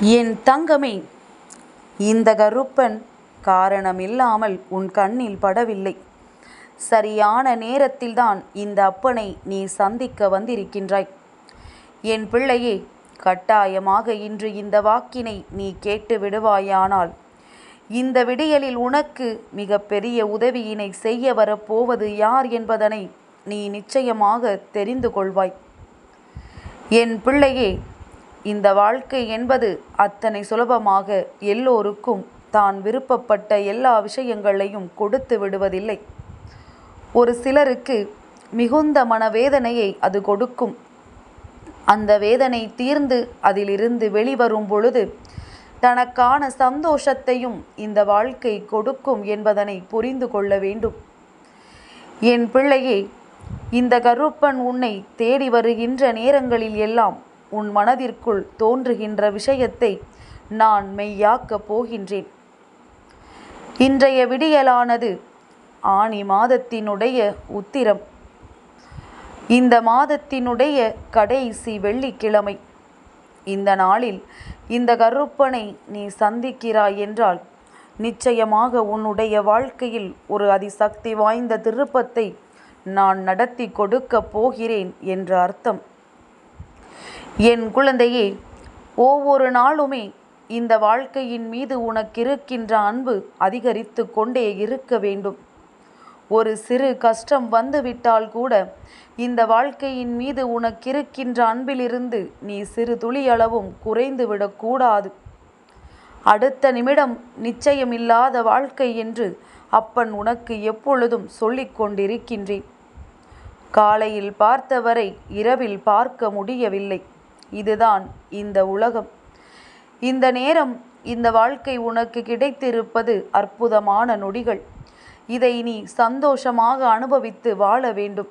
என் தங்கமே இந்த கருப்பன் காரணமில்லாமல் உன் கண்ணில் படவில்லை. சரியான நேரத்தில்தான் இந்த அப்பனை நீ சந்திக்க வந்திருக்கின்றாய். என் பிள்ளையே கட்டாயமாக இன்று இந்த வாக்கினை நீ கேட்டு விடுவாயானால் இந்த விடியலில் உனக்கு மிக பெரிய உதவியினை செய்ய வரப்போவது யார் என்பதனை நீ நிச்சயமாக தெரிந்து கொள்வாய். என் பிள்ளையே இந்த வாழ்க்கை என்பது அத்தனை சுலபமாக எல்லோருக்கும் தான் விருப்பப்பட்ட எல்லா விஷயங்களையும் கொடுத்து விடுவதில்லை. ஒரு சிலருக்கு மிகுந்த மனவேதனையை அது கொடுக்கும். அந்த வேதனை தீர்ந்து அதிலிருந்து வெளிவரும் பொழுது தனக்கான சந்தோஷத்தையும் இந்த வாழ்க்கை கொடுக்கும் என்பதனை புரிந்து கொள்ள வேண்டும். என் பிள்ளையே இந்த கருப்பன் உன்னை தேடி வருகின்ற நேரங்களில் எல்லாம் உன் மனதிற்குள் தோன்றுகின்ற விஷயத்தை நான் மெய்யாக்கப் போகின்றேன். இன்றைய விடியலானது ஆனி மாதத்தினுடைய உத்திரம். இந்த மாதத்தினுடைய கடைசி வெள்ளிக்கிழமை. இந்த நாளில் இந்த கருப்பனை நீ சந்திக்கிறாய் என்றால் நிச்சயமாக உன்னுடைய வாழ்க்கையில் ஒரு அதிசக்தி வாய்ந்த திருப்பத்தை நான் நடத்தி கொடுக்கப் போகிறேன் என்ற அர்த்தம். என் குழந்தையே ஒவ்வொரு நாளுமே இந்த வாழ்க்கையின் மீது உனக்கிருக்கின்ற அன்பு அதிகரித்து கொண்டே இருக்க வேண்டும். ஒரு சிறு கஷ்டம் வந்துவிட்டால் கூட இந்த வாழ்க்கையின் மீது உனக்கிருக்கின்ற அன்பிலிருந்து நீ சிறு துளியளவும் குறைந்து விடக்கூடாது அடுத்த நிமிடம் நிச்சயமில்லாத வாழ்க்கை என்று அப்பன் உனக்கு எப்பொழுதும் சொல்லிக் கொண்டிருக்கின்றேன். காலையில் பார்த்தவரை இரவில் பார்க்க முடியவில்லை. இதுதான் இந்த உலகம். இந்த நேரம் இந்த வாழ்க்கை உனக்கு கிடைத்திருப்பது அற்புதமான நொடிகள். இதை நீ சந்தோஷமாக அனுபவித்து வாழ வேண்டும்.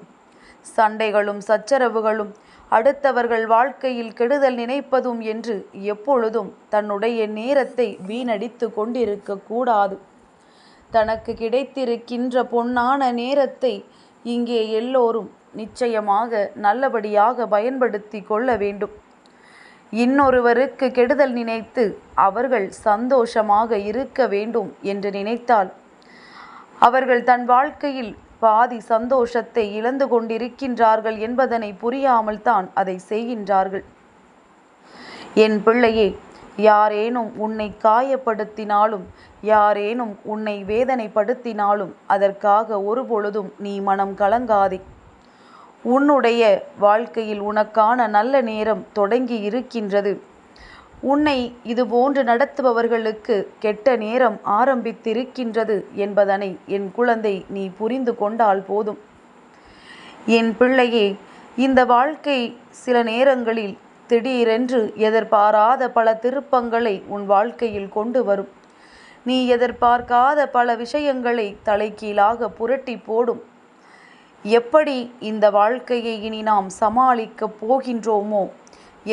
சண்டைகளும் சச்சரவுகளும் அடுத்தவர்கள் வாழ்க்கையில் கெடுதல் நினைப்பதும் என்று எப்பொழுதும் தன்னுடைய நேரத்தை வீணடித்து கொண்டிருக்க கூடாது. தனக்கு கிடைத்திருக்கின்ற பொன்னான நேரத்தை இங்கே எல்லோரும் நிச்சயமாக நல்லபடியாக பயன்படுத்தி கொள்ள வேண்டும். இன்னொருவருக்கு கெடுதல் நினைத்து அவர்கள் சந்தோஷமாக இருக்க வேண்டும் என்று நினைத்தால் அவர்கள் தன் வாழ்க்கையில் பாதி சந்தோஷத்தை இழந்து கொண்டிருக்கின்றார்கள் என்பதனை புரியாமல் தான் அதை செய்கின்றார்கள். என் பிள்ளையே யாரேனும் உன்னை காயப்படுத்தினாலும் யாரேனும் உன்னை வேதனைப்படுத்தினாலும் அதற்காக ஒருபொழுதும் நீ மனம் கலங்காதே. உன்னுடைய வாழ்க்கையில் உனக்கான நல்ல நேரம் தொடங்கி இருக்கின்றது. உன்னை இதுபோன்று நடத்துபவர்களுக்கு கெட்ட நேரம் ஆரம்பித்திருக்கின்றது என்பதனை என் குழந்தை நீ புரிந்து கொண்டால் போதும். என் பிள்ளையே இந்த வாழ்க்கை சில நேரங்களில் திடீரென்று எதிர்பாராத பல திருப்பங்களை உன் வாழ்க்கையில் கொண்டு வரும். நீ எதிர்பார்க்காத பல விஷயங்களை தலைக்கீழாக புரட்டி போடும். எப்படி இந்த வாழ்க்கையை இனி நாம் சமாளிக்கப் போகின்றோமோ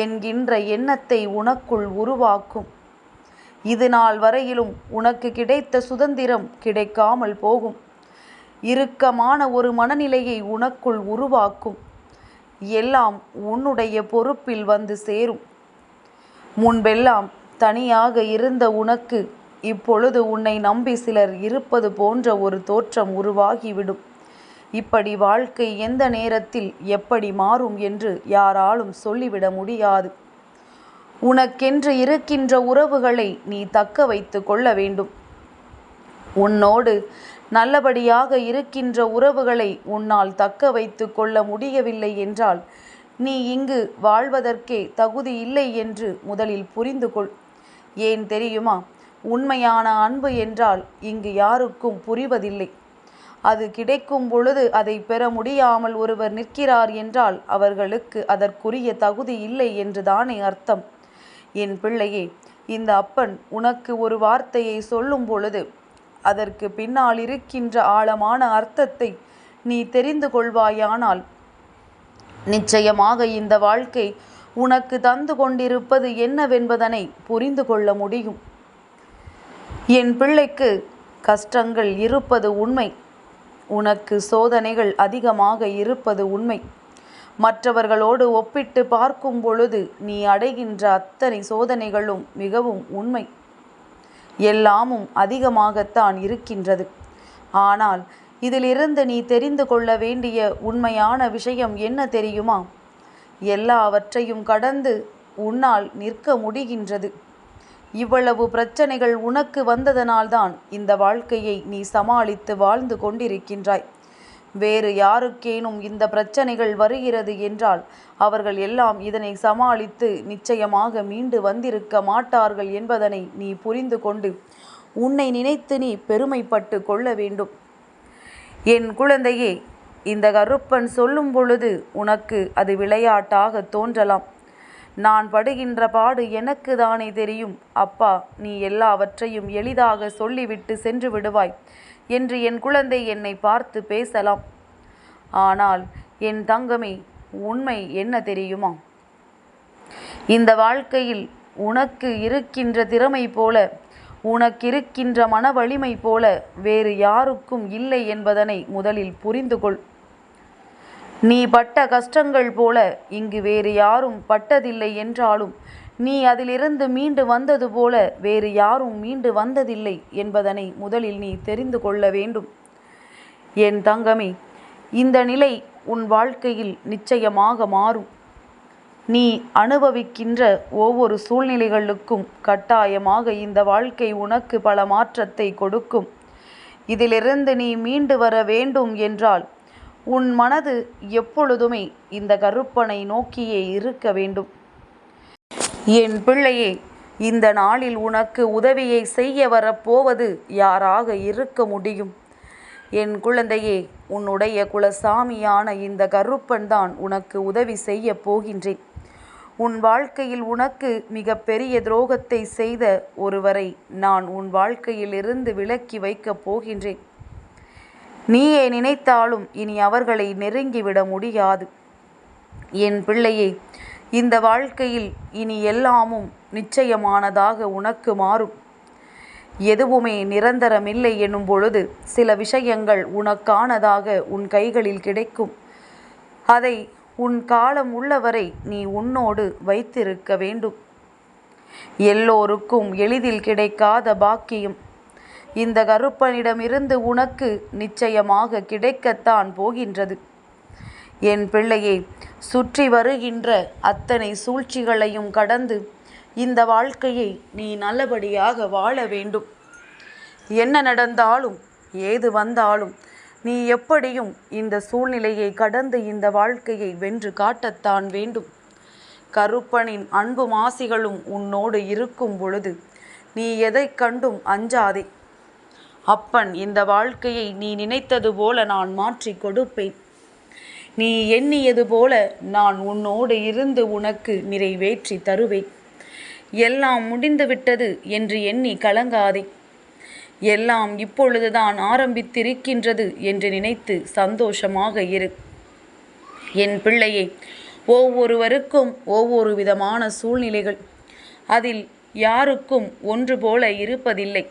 என்கின்ற எண்ணத்தை உனக்குள் உருவாக்கும். இது நாள் வரையிலும் உனக்கு கிடைத்த சுதந்திரம் கிடைக்காமல் போகும். இறுக்கமான ஒரு மனநிலையை உனக்குள் உருவாக்கும். எல்லாம் உன்னுடைய பொறுப்பில் வந்து சேரும். முன்பெல்லாம் தனியாக இருந்த உனக்கு இப்பொழுது உன்னை நம்பி சிலர் இருப்பது போன்ற ஒரு தோற்றம் உருவாகிவிடும். இப்படி வாழ்க்கை எந்த நேரத்தில் எப்படி மாறும் என்று யாராலும் சொல்லிவிட முடியாது. உனக்கென்று இருக்கின்ற உறவுகளை நீ தக்க வைத்து கொள்ள வேண்டும். உன்னோடு நல்லபடியாக இருக்கின்ற உறவுகளை உன்னால் தக்க வைத்து கொள்ள முடியவில்லை என்றால் நீ இங்கு வாழ்வதற்கே தகுதி இல்லை என்று முதலில் புரிந்து கொள். ஏன் தெரியுமா? உண்மையான அன்பு என்றால் இங்கு யாருக்கும் புரிவதில்லை. அது கிடைக்கும் பொழுது அதை பெற முடியாமல் ஒருவர் நிற்கிறார் என்றால் அவர்களுக்கு அதற்குரிய தகுதி இல்லை என்றுதானே அர்த்தம். என் பிள்ளையே இந்த அப்பன் உனக்கு ஒரு வார்த்தையை சொல்லும் பொழுது அதற்கு பின்னால் இருக்கின்ற ஆழமான அர்த்தத்தை நீ தெரிந்து கொள்வாயானால் நிச்சயமாக இந்த வாழ்க்கை உனக்கு தந்து கொண்டிருப்பது என்னவென்பதனை புரிந்து கொள்ள முடியும். என் பிள்ளைக்கு கஷ்டங்கள் இருப்பது உண்மை. உனக்கு சோதனைகள் அதிகமாக இருப்பது உண்மை. மற்றவர்களோடு ஒப்பிட்டு பார்க்கும் பொழுது நீ அடைகின்ற அத்தனை சோதனைகளும் மிகவும் உண்மை. எல்லாமும் அதிகமாகத்தான் இருக்கின்றது. ஆனால் இதிலிருந்து நீ தெரிந்து கொள்ள வேண்டிய உண்மையான விஷயம் என்ன தெரியுமா? எல்லாவற்றையும் கடந்து உன்னால் நிற்க முடிகின்றது. இவ்வளவு பிரச்சனைகள் உனக்கு வந்ததனால்தான் இந்த வாழ்க்கையை நீ சமாளித்து வாழ்ந்து கொண்டிருக்கின்றாய். வேறு யாருக்கேனும் இந்த பிரச்சனைகள் வருகிறது என்றால் அவர்கள் எல்லாம் இதனை சமாளித்து நிச்சயமாக மீண்டு வந்திருக்க மாட்டார்கள் என்பதனை நீ புரிந்து கொண்டு உன்னை நினைத்து நீ பெருமைப்பட்டு கொள்ள வேண்டும். என் குழந்தையே இந்த கருப்பன் சொல்லும் பொழுது உனக்கு அது விளையாட்டாக தோன்றலாம். நான் படுகின்ற பாடு எனக்கு தானே தெரியும். அப்பா நீ எல்லாவற்றையும் எளிதாக சொல்லிவிட்டு சென்று விடுவாய் என்று என் குழந்தை என்னை பார்த்து பேசலாம். ஆனால் என் தங்கமே உண்மை என்ன தெரியுமா? இந்த வாழ்க்கையில் உனக்கு இருக்கின்ற திறமை போல உனக்கிருக்கின்ற மன வலிமை போல வேறு யாருக்கும் இல்லை என்பதனை முதலில் புரிந்து கொள் நீ பட்ட கஷ்டங்கள் போல இங்கு வேறு யாரும் பட்டதில்லை என்றாலும் நீ அதிலிருந்து மீண்டு வந்தது போல வேறு யாரும் மீண்டு வந்ததில்லை என்பதனை முதலில் நீ தெரிந்து கொள்ள வேண்டும். என் தங்கமே இந்த நிலை உன் வாழ்க்கையில் நிச்சயமாக மாறும். நீ அனுபவிக்கின்ற ஒவ்வொரு சூழ்நிலைகளுக்கும் கட்டாயமாக இந்த வாழ்க்கை உனக்கு பல மாற்றத்தை கொடுக்கும். இதிலிருந்து நீ மீண்டு வர வேண்டும் என்றால் உன் மனது எப்பொழுதுமே இந்த கருப்பனை நோக்கியே இருக்க வேண்டும். என் பிள்ளையே இந்த நாளில் உனக்கு உதவியை செய்ய வரப்போவது யாராக இருக்க முடியும்? என் குழந்தையே உன்னுடைய குலசாமியான இந்த கருப்பன் தான் உனக்கு உதவி செய்ய போகின்றேன். உன் வாழ்க்கையில் உனக்கு மிக பெரிய துரோகத்தை செய்த ஒருவரை நான் உன் வாழ்க்கையிலிருந்து விலக்கி வைக்கப் போகின்றேன். நீயே நினைத்தாலும் இனி அவர்களை நெருங்கிவிட முடியாது. என் பிள்ளையே இந்த வாழ்க்கையில் இனி எல்லாமும் நிச்சயமானதாக உனக்கு மாறும். எதுவுமே நிரந்தரமில்லை எனும் பொழுது சில விஷயங்கள் உனக்கானதாக உன் கைகளில் கிடைக்கும். அதை உன் காலம் உள்ளவரை நீ உன்னோடு வைத்திருக்க வேண்டும். எல்லோருக்கும் எளிதில் கிடைக்காத பாக்கியம். இந்த கருப்பனிடமிருந்து உனக்கு நிச்சயமாக கிடைக்கத்தான் போகின்றது. என் பிள்ளையே சுற்றி வருகின்ற அத்தனை சூழ்ச்சிகளையும் கடந்து இந்த வாழ்க்கையை நீ நல்லபடியாக வாழ வேண்டும். என்ன நடந்தாலும் ஏது வந்தாலும் நீ எப்படியும் இந்த சூழ்நிலையை கடந்து இந்த வாழ்க்கையை வென்று காட்டத்தான் வேண்டும். கருப்பனின் அன்பு மாசிகளும் உன்னோடு இருக்கும் பொழுது நீ எதை கண்டும் அஞ்சாதே. அப்பன் இந்த வாழ்க்கையை நீ நினைத்தது போல நான் மாற்றி கொடுப்பேன். நீ எண்ணியது போல நான் உன்னோடு இருந்து உனக்கு நிறைவேற்றி தருவேன். எல்லாம் முடிந்துவிட்டது என்று எண்ணி கலங்காதே. எல்லாம் இப்பொழுதுதான் ஆரம்பித்திருக்கின்றது என்று நினைத்து சந்தோஷமாக இரு. என் பிள்ளையே ஒவ்வொருவருக்கும் ஒவ்வொரு விதமான சூழ்நிலைகள். அதில் யாருக்கும் ஒன்று போல இருப்பதில்லை.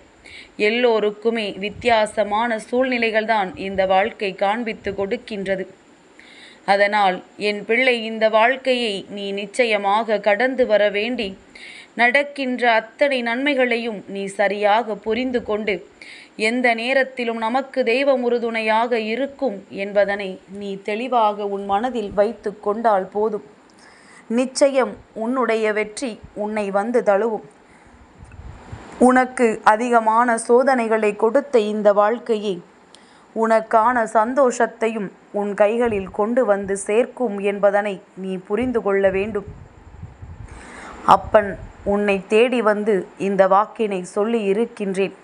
எல்லோருக்குமே வித்தியாசமான சூழ்நிலைகள்தான் இந்த வாழ்க்கை காண்பித்து கொடுக்கின்றது. அதனால் என் பிள்ளை இந்த வாழ்க்கையை நீ நிச்சயமாக கடந்து வர வேண்டி நடக்கின்ற அத்தனை நன்மைகளையும் நீ சரியாக புரிந்து கொண்டு எந்த நேரத்திலும் நமக்கு தெய்வ உறுதுணையாக இருக்கும் என்பதனை நீ தெளிவாக உன் மனதில் வைத்து கொண்டால் போதும். நிச்சயம் உன்னுடைய வெற்றி உன்னை வந்து தழுவும். உனக்கு அதிகமான சோதனைகளை கொடுத்த இந்த வாழ்க்கையை உனக்கான சந்தோஷத்தையும் உன் கைகளில் கொண்டு வந்து சேர்க்கும் என்பதனை நீ புரிந்து கொள்ள வேண்டும். அப்பன் உன்னை தேடி வந்து இந்த வாக்கினை சொல்லி இருக்கின்றேன்.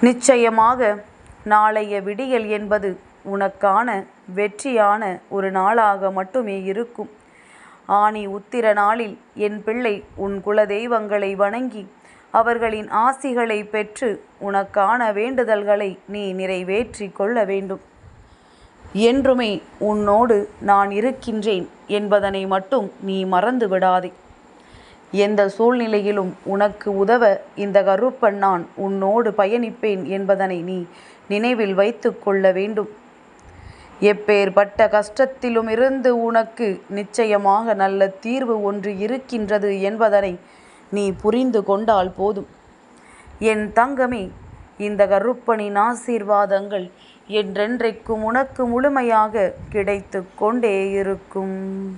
நிச்சயமாக நாளைய விடியல் என்பது உனக்கான வெற்றியான ஒரு நாளாக மட்டுமே இருக்கும். ஆணி உத்திர நாளில் என் பிள்ளை உன் குலதெய்வங்களை வணங்கி அவர்களின் ஆசிகளை பெற்று உனக்கான வேண்டுதல்களை நீ நிறைவேற்றி கொள்ள வேண்டும். என்றுமே உன்னோடு நான் இருக்கின்றேன் என்பதனை மட்டும் நீ மறந்து விடாதே எந்த சூழ்நிலையிலும் உனக்கு உதவ இந்த கருப்பன் நான் உன்னோடு பயணிப்பேன் என்பதனை நீ நினைவில் வைத்து கொள்ள வேண்டும். எப்பேற்பட்ட கஷ்டத்திலும் இருந்து உனக்கு நிச்சயமாக நல்ல தீர்வு ஒன்று இருக்கின்றது என்பதனை நீ புரிந்து கொண்டால் போதும். என் தங்கமே இந்த கருப்பனின் ஆசீர்வாதங்கள் என்றென்றைக்கும் உனக்கு முழுமையாக கிடைத்து கொண்டே இருக்கும்.